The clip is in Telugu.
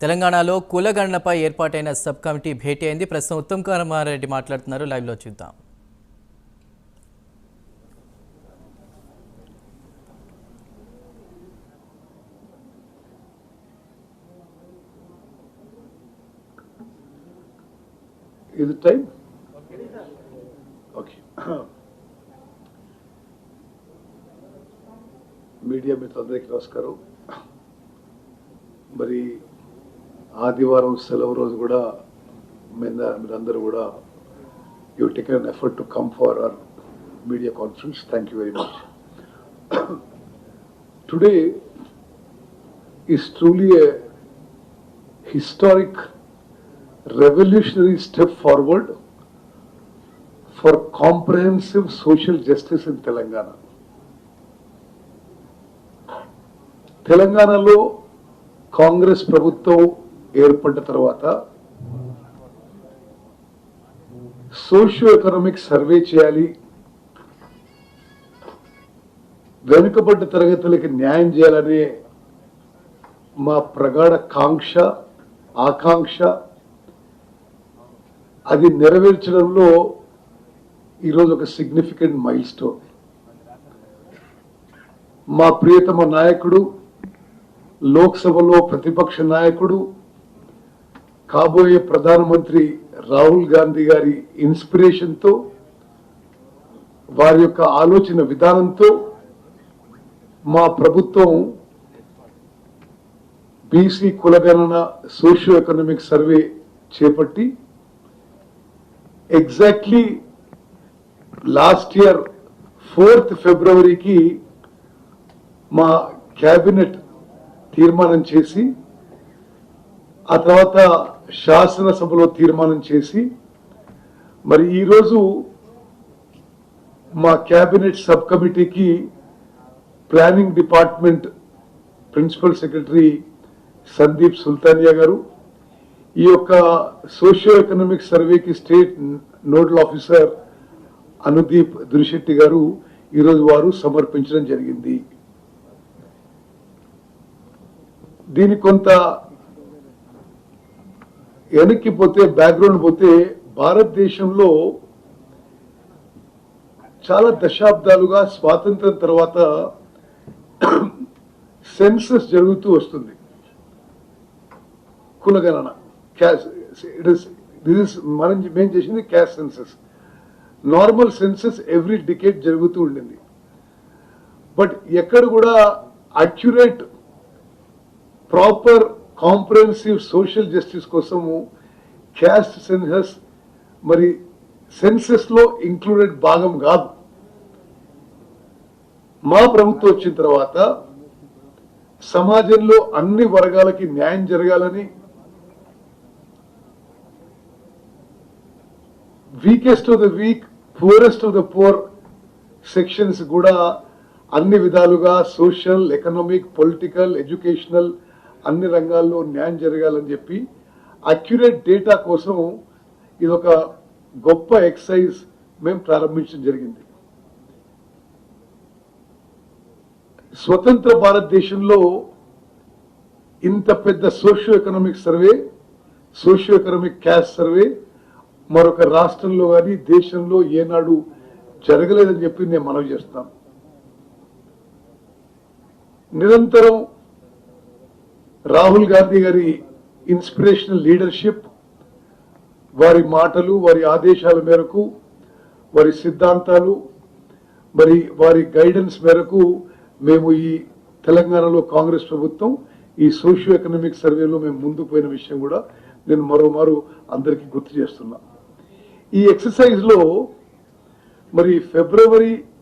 తెలంగాణలో కులగణనపై ఏర్పాటైన సబ్ కమిటీ భేటీ అయింది ప్రస్తుతం ఉత్తమ్ కుమారెడ్డి మాట్లాడుతున్నారు లైవ్లో చూద్దాం Is it time? Okay. Media మిత్రులందరికీ నమస్కారం మరి ఆదివారం సెలవు రోజు కూడా మీద మీరందరూ కూడా you take an effort to come for our media conference thank you very much today is truly a historic revolutionary step forward for comprehensive social justice in Telangana. తెలంగాణలో కాంగ్రెస్ ప్రభుత్వం ఏర్పడ్డ తర్వాత సోషియో ఎకనామిక్ సర్వే చేయాలి. వెనుకబడ్డ తరగతులకి న్యాయం చేయాలనే మా ప్రగాఢ కాంక్ష ఆకాంక్ష అది నెరవేర్చడంలో ఈరోజు ఒక సిగ్నిఫికెంట్ మైల్ స్టోన్ మా ప్రియతమ నాయకుడు లోక్సభలో ప్రతిపక్ష నాయకుడు కాబోయే ప్రధానమంత్రి రాహుల్ గాంధీ గారి ఇన్స్పిరేషన్తో వారి యొక్క ఆలోచన విధానంతో మా ప్రభుత్వం బీసీ కులగణన సోషియో ఎకనామిక్ సర్వే చేపట్టి ఎగ్జాక్ట్లీ లాస్ట్ ఇయర్ ఫోర్త్ ఫిబ్రవరికి మా క్యాబినెట్ తీర్మానం చేసి ఆ తర్వాత శాసనసభలో తీర్మానం చేసి మరి ఈరోజు మా క్యాబినెట్ సబ్ కమిటీకి planning department principal secretary Sandeep Sultania గారు ఈ యొక్క socio economic సర్వేకి state nodal officer Anudeep Durishetti గారు ఈరోజు వారు సమర్పించడం జరిగింది. దీని కొంత వెనక్కి పోతే బ్యాక్గ్రౌండ్ పోతే భారతదేశంలో చాలా దశాబ్దాలుగా స్వాతంత్రం తర్వాత సెన్సస్ జరుగుతూ వస్తుంది. కులగణన క్యాష్ ఇస్ మనం మేము చేసింది caste census normal census every decade జరుగుతూ ఉండింది. బట్ ఎక్కడ కూడా accurate proper comprehensive social justice కోసము క్యాస్ట్ సెన్సస్ మరి సెన్సెస్లో ఇంక్లూడెడ్ భాగం కాదు. మా ప్రభుత్వం వచ్చిన తర్వాత సమాజంలో అన్ని వర్గాలకి న్యాయం జరగాలని weakest of the weak poorest of the poor sections కూడా అన్ని విధాలుగా సోషల్ ఎకనామిక్ పొలిటికల్ ఎడ్యుకేషనల్ అన్ని రంగాల్లో న్యాయం జరగాలని చెప్పి అక్యురేట్ డేటా కోసం ఇది ఒక గొప్ప ఎక్సైజ్ మేము ప్రారంభించడం జరిగింది. స్వతంత్ర భారతదేశంలో ఇంత పెద్ద socio economic survey socio economic cash survey మరొక రాష్ట్రంలో కానీ దేశంలో ఏనాడు జరగలేదని చెప్పి నేను మనవి చేస్తాను. నిరంతరం రాహుల్ గాంధీ గారి ఇన్స్పిరేషనల్ లీడర్షిప్ వారి మాటలు వారి ఆదేశాల మేరకు వారి సిద్ధాంతాలు మరి వారి గైడెన్స్ మేరకు మేము ఈ తెలంగాణలో కాంగ్రెస్ ప్రభుత్వం ఈ సోషియో ఎకనామిక్ సర్వేలో మేము ముందుకు పోయిన విషయం కూడా నేను మరోమారు అందరికీ గుర్తు చేస్తున్నా. ఈ ఎక్సర్సైజ్లో మరి ఫిబ్రవరి